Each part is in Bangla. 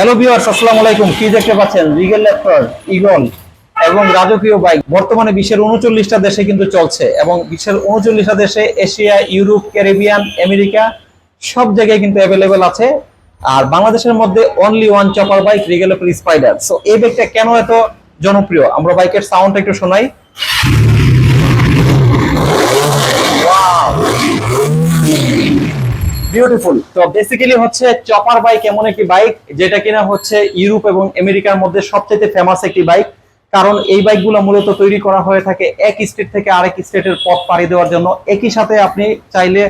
হ্যালো ভিউয়ার্স আসসালামু আলাইকুম। কি দেখতে পাচ্ছেন? রিগেল ল্যাপটর ইগল এবং রাজকীয় বাইক বর্তমানে বিশ্বের উনচল্লিশটা দেশে কিন্তু চলছে এবং বিশ্বের উনচল্লিশটা দেশে এশিয়া, ইউরোপ, ক্যারিবিয়ান, আমেরিকা সব জায়গায় কিন্তু অ্যাভেলেবেল আছে। আর বাংলাদেশের মধ্যে only one chopper bike regal spider so এই বাইকটা কেন এত জনপ্রিয়? আমরা বাইকের সাউন্ড একটু শোনাই। বিউটিফুল তো বেসিক্যালি হচ্ছে চপার বাইক এমন একটি বাইক যেটা কিনা হচ্ছে ইউরোপ এবং আমেরিকার মধ্যে সবচেয়ে ফেমাস একটি বাইক কারণ এই বাইকগুলো মূলত তৈরি করা হয়ে থাকে এক স্টেট থেকে আরেক স্টেটের পথ পাড়ি দেওয়ার জন্য। একই সাথে আপনি চাইলে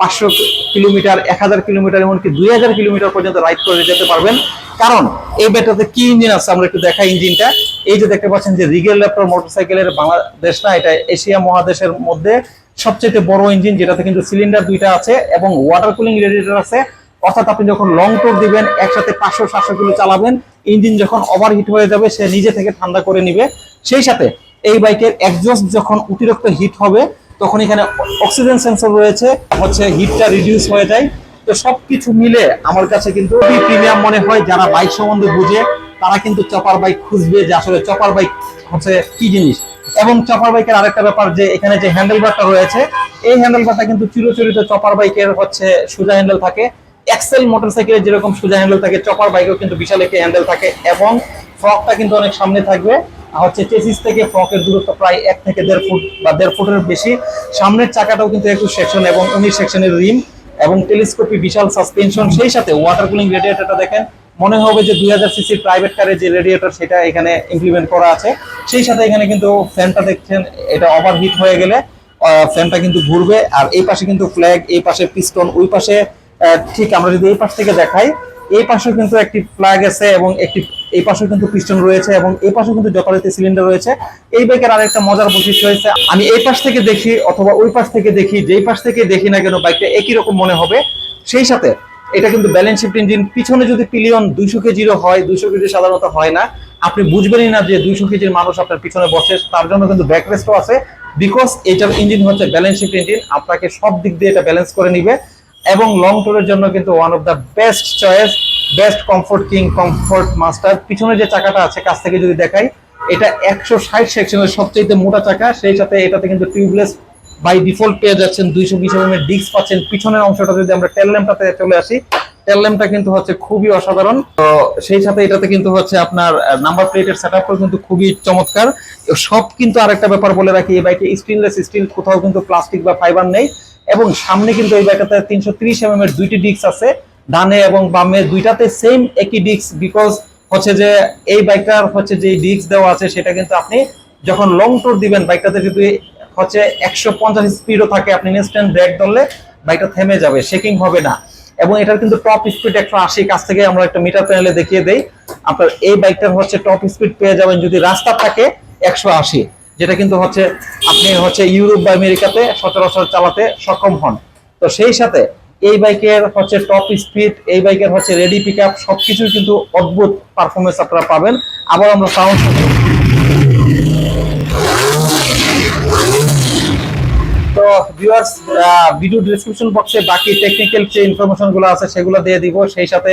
পাঁচশো কিলোমিটার, এক হাজার কিলোমিটার এমনকি দুই হাজার কিলোমিটার পর্যন্ত রাইড করে যেতে পারবেন। কারণ এই ব্যাটাতে কি ইঞ্জিন আছে? আমরা একটু দেখাই ইঞ্জিনটা এই যে দেখতে পাচ্ছেন যে রিগেল ল্যাপটপ মোটরসাইকেলের বাংলাদেশ না, এটা এশিয়া মহাদেশের মধ্যে সবচেয়ে বড় ইঞ্জিন যেটাতে কিন্তু সিলিন্ডার দুইটা আছে এবং ওয়াটার কুলিং রেডিয়েটর আছে। অর্থাৎ আপনি যখন লং টুর দিবেন, একসাথে পাঁচশো, সাতশো কিলো চালাবেন ইঞ্জিন যখন ওভারহিট হয়ে যাবে, সে নিজে থেকে ঠান্ডা করে নিবে। সেই সাথে এই বাইকের একজস্ট যখন অতিরিক্ত হিট হবে, তখন এখানে অক্সিজেন সেন্সর রয়েছে, হচ্ছে হিটটা রিডিউস হয়ে যায়। তো সবকিছু মিলে আমার কাছে কিন্তু প্রিমিয়াম মনে হয়। যারা বাইক সম্বন্ধে বুঝে, তারা কিন্তু চপার বাইক খুঁজবে যে আসলে চপার বাইক হচ্ছে কি জিনিস? এবং চপার বাইকের আরেকটা ব্যাপার যে এখানে যে হ্যান্ডেলবারটা রয়েছে, এই হ্যান্ডেলবারটা কিন্তু চিরচরিত চপার বাইকের হচ্ছে সোজা হ্যান্ডেল থাকে। এক্সেল মোটরসাইকেলের যেরকম সোজা হ্যান্ডেল থাকে চপার বাইকেও কিন্তু বিশাল একটি হ্যান্ডেল থাকে এবং ফ্রকটা কিন্তু অনেক সামনে থাকবে। হচ্ছে চেসিস থেকে ফ্রকের দূরত্ব প্রায় এক থেকে দেড় ফুট বা দেড় ফুটের বেশি। সামনের চাকাটাও কিন্তু একুশ সেকশন এবং উনিশ সেকশনের রিম এবং টেলিস্কোপি বিশাল সাসপেনশন সেই সাথে ওয়াটার কুলিং রেডিয়েটরটা দেখেন। মনে হবে যে দুই হাজার সিসির প্রাইভেট কারের যে রেডিয়েটর সেটা এখানে ইমপ্লিমেন্ট করা আছে। সেই সাথে এখানে কিন্তু ফ্যানটা দেখছেন, এটা ওভারহিট হয়ে গেলে ফ্যানটা কিন্তু ঘুরবে। আর এই পাশে কিন্তু ফ্ল্যাগ এই পাশে পিস্টন ওই পাশে ঠিক আমরা যদি এই পাশ থেকে দেখাই, এই পাশেও কিন্তু একটি ফ্ল্যাগ আছে এবং একটি, এই পাশেও কিন্তু পিস্টন রয়েছে এবং এই পাশেও কিন্তু যথারীতি সিলিন্ডার রয়েছে। এই বাইকের আরেকটা মজার বৈশিষ্ট্য হয়েছে, আমি এই পাশ থেকে দেখি অথবা ওই পাশ থেকে দেখি, যেই পাশ থেকে দেখি না কেন বাইকটা একই রকম মনে হবে। সেই সাথে এটা কিন্তু ব্যালেন্স শিফট ইঞ্জিন পিছনে যদি পিলিয়ন দুইশো কেজিরও হয়, দুইশো কেজি সাধারণত হয় না। আপনি বুঝবেনই না যে দুইশো কেজির মানুষ আপনার পিছনে বসে, তার জন্য কিন্তু ব্যাকরেস্টও আছে। বিকজ এটার ইঞ্জিন হচ্ছে ব্যালেন্স শিফট ইঞ্জিন আপনাকে সব দিক দিয়ে এটা ব্যালেন্স করে নিবে। এবং লং ট্যুরের জন্য কিন্তু one of the best choice best comfort king comfort master পিছনে যে চাকাটা আছে, কাছ থেকে যদি দেখাই, এটা একশো ষাট সেকশনের সবচেয়ে মোটা চাকা। সেই সাথে এটাতে কিন্তু টিউবলেস বাই ডিফল্ট পেয়ে যাচ্ছেন দুইশো বিশ এম এর ডিস্ক পাচ্ছেন। পিছনের অংশটা যদি আমরা টেল ল্যাম্পটাতে চলে আসি, টেল ল্যাম্পটা কিন্তু হচ্ছে খুবই অসাধারণ। তো সেই সাথে এটাতে কিন্তু হচ্ছে আপনার নাম্বার প্লেটের সেট কিন্তু খুবই চমৎকার। সব কিন্তু আরেকটা ব্যাপার বলে রাখি, এই বাইকে স্টেনলেস স্টিল কোথাও কিন্তু প্লাস্টিক বা ফাইবার নেই। এবং সামনে কিন্তু এই বাইকটাতে তিনশো ত্রিশ এম এর দুইটি ডিস্ক আছে, ডানে এবং বামে দুইটাতে সেম একই ডিস্ক বিকজ হচ্ছে যে এই বাইকটার হচ্ছে যে ডিস্ক দেওয়া আছে, সেটা কিন্তু আপনি যখন লং ট্যুর দিবেন, বাইকটাতে যদি হচ্ছে একশো পঞ্চাশ স্পিডও থাকে, আপনি ইনস্ট্যান্ট ব্রেক ধরলে বাইকটা থেমে যাবে শেকিং হবে না। এবং এটার কিন্তু টপ স্পিড একশো আশি কাছ থেকে আমরা একটা মিটার প্যানেলে দেখিয়ে দেই। আপনার এই বাইকটার হচ্ছে টপ স্পিড পেয়ে যাবেন যদি রাস্তা থাকে একশো আশি, যেটা কিন্তু হচ্ছে আপনি হচ্ছে ইউরোপ বা আমেরিকাতে সচরাচর চালাতে সক্ষম হন। তো সেই সাথে এই বাইকের হচ্ছে টপ স্পিড এই বাইকের হচ্ছে রেডি পিক আপ সবকিছুই কিন্তু অদ্ভুত পারফরমেন্স আপনারা পাবেন। আবার আমরা সাউন্ড ভিউয়ার্স ভিডিও ডেসক্রিপশন বক্সে বাকি টেকনিক্যাল যে ইনফরমেশনগুলো আছে সেগুলো দিয়ে দিব। সেই সাথে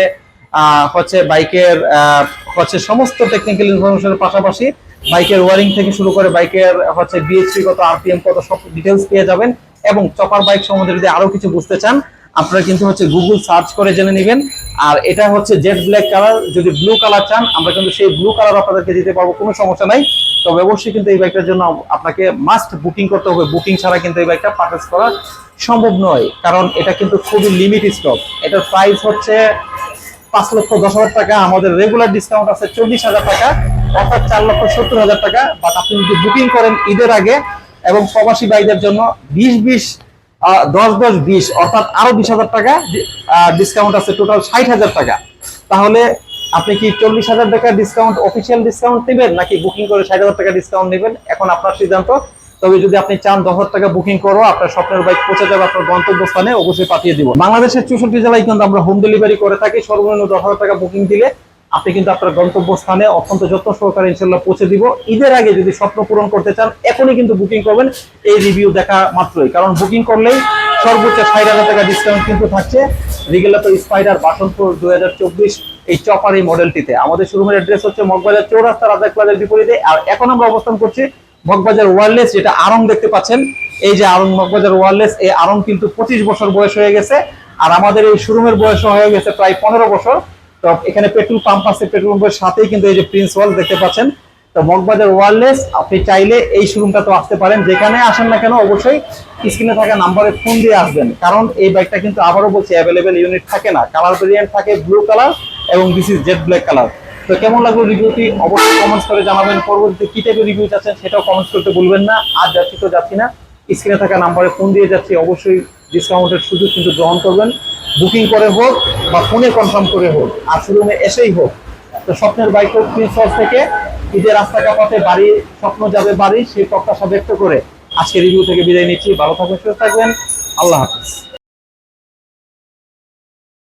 হচ্ছে বাইকের হচ্ছে সমস্ত টেকনিক্যাল ইনফরমেশনের পাশাপাশি বাইকের ওয়ারিং থেকে শুরু করে বাইকের, হচ্ছে বিএইচপি কত আরপিএম কত, সব ডিটেলস পেয়ে যাবেন। এবং চপার বাইক সম্বন্ধে যদি আরও কিছু বুঝতে চান, আপনারা কিন্তু হচ্ছে গুগল সার্চ করে জেনে নেবেন। আর এটা হচ্ছে জেড ব্ল্যাক কালার যদি ব্লু কালার চান, আমরা কিন্তু সেই ব্লু কালার আপনাদেরকে দিতে পারব, কোনো সমস্যা নাই। তবে অবশ্যই কিন্তু এই বাইকটার জন্য আপনাকে মাস্ট বুকিং করতে হবে। বুকিং ছাড়া কিন্তু এই বাইকটা পারচেস করা সম্ভব নয়, কারণ এটা কিন্তু খুবই লিমিট স্টক এটার প্রাইস হচ্ছে পাঁচ লক্ষ দশ হাজার টাকা, আমাদের রেগুলার ডিসকাউন্ট আছে চল্লিশ হাজার টাকা, অর্থাৎ চার লক্ষ সত্তর হাজার টাকা। বাট আপনি যদি বুকিং করেন ঈদের আগে এবং প্রবাসী বাইদের জন্য বিশ বিশ দশ দশ বিশ, অর্থাৎ আরও বিশ হাজার টাকা ডিসকাউন্ট আছে টোটাল ষাট হাজার টাকা। তাহলে আপনি কি চল্লিশ হাজার টাকা ডিসকাউন্ট অফিসিয়াল ডিসকাউন্ট নেবেন, নাকি বুকিং করে ষাট হাজার টাকা ডিসকাউন্ট নেবেন? এখন আপনার সিদ্ধান্ত। তবে যদি আপনি চান দশ হাজার টাকা বুকিং করো, আপনার স্বপ্নের বাইক পৌঁছে যাবে আপনার গন্তব্যস্থানে, অবশ্যই পাঠিয়ে দিব। বাংলাদেশের চৌষট্টি জেলায় কিন্তু আমরা হোম ডেলিভারি করে থাকি। সর্বনিম্ন দশ হাজার টাকা বুকিং দিলে আপনি কিন্তু আপনার গন্তব্যস্থানে অত্যন্ত যত্ন সহকারে ইনশাল্লাহ পৌঁছে দিব। ঈদের আগে যদি স্বপ্ন পূরণ করতে চান, এখনই কিন্তু বুকিং করবেন। এই রিভিউ দেখা মাত্রই। কারণ বুকিং করলেই সর্বোচ্চ ষাট হাজার টাকা ডিসকাউন্ট কিন্তু থাকছে। রিগেলাতো স্পাইডার বাসনপুর দুই হাজার চব্বিশ, এই চপার এই মডেলটিতে আমাদের শোরুমের অ্যাড্রেস হচ্ছে মগবাজার চৌরাস্তা রাজা ক্লাবের বিপরীতে। আর এখন আমরা অবস্থান করছি মগবাজার ওয়ারলেস যেটা আরং দেখতে পাচ্ছেন। এই যে আরং মগবাজার ওয়ারলেস এই আরং কিন্তু পঁচিশ বছর বয়স হয়ে গেছে। আর আমাদের এই শোরুমের বয়স হয়ে গেছে প্রায় পনেরো বছর। তো এখানে পেট্রোল পাম্প আছে, পেট্রোল পাম্পের সাথেই কিন্তু এই যে প্রিন্স ওয়াল দেখতে পাচ্ছেন। তো মগবাজার ওয়ারলেস আপনি চাইলে এই শোরুমটা তো আসতে পারেন। যেখানে আসেন না কেন, অবশ্যই স্ক্রিনে থাকা নাম্বারে ফোন দিয়ে আসবেন। কারণ এই বাইকটা কিন্তু আবারও বলছি অ্যাভেলেবেল ইউনিট থাকে না। কালার ভেরিয়েন্ট থাকে ব্লু কালার এবং this is Z black colour তো কেমন লাগল রিভিউটি অবশ্যই কমেন্টস করে জানাবেন। পরবর্তীতে কি টাইপের রিভিউ চাচ্ছেন সেটাও কমেন্টস করতে ভুলবেন না। আর যাচ্ছি তো যাচ্ছি না। স্ক্রিনে থাকা নাম্বারে ফোন দিয়ে যাচ্ছি। অবশ্যই ডিসকাউন্টের সুযোগ কিন্তু গ্রহণ করবেন। বুকিং করে হোক বা ফোনে কনফার্ম করে হোক আর শোরুমে এসেই হোক তো স্বপ্নের বাইক হোক হাউস থেকে ঈদের রাস্তা কাপাতে বাড়ি, স্বপ্ন যাবে বাড়ি, সেই প্রত্যাশা ব্যক্ত করে আজকে রিভিউ থেকে বিদায় নিচ্ছি। ভালো থাকবেন, সুস্থ থাকবেন। আল্লাহ হাফিজ।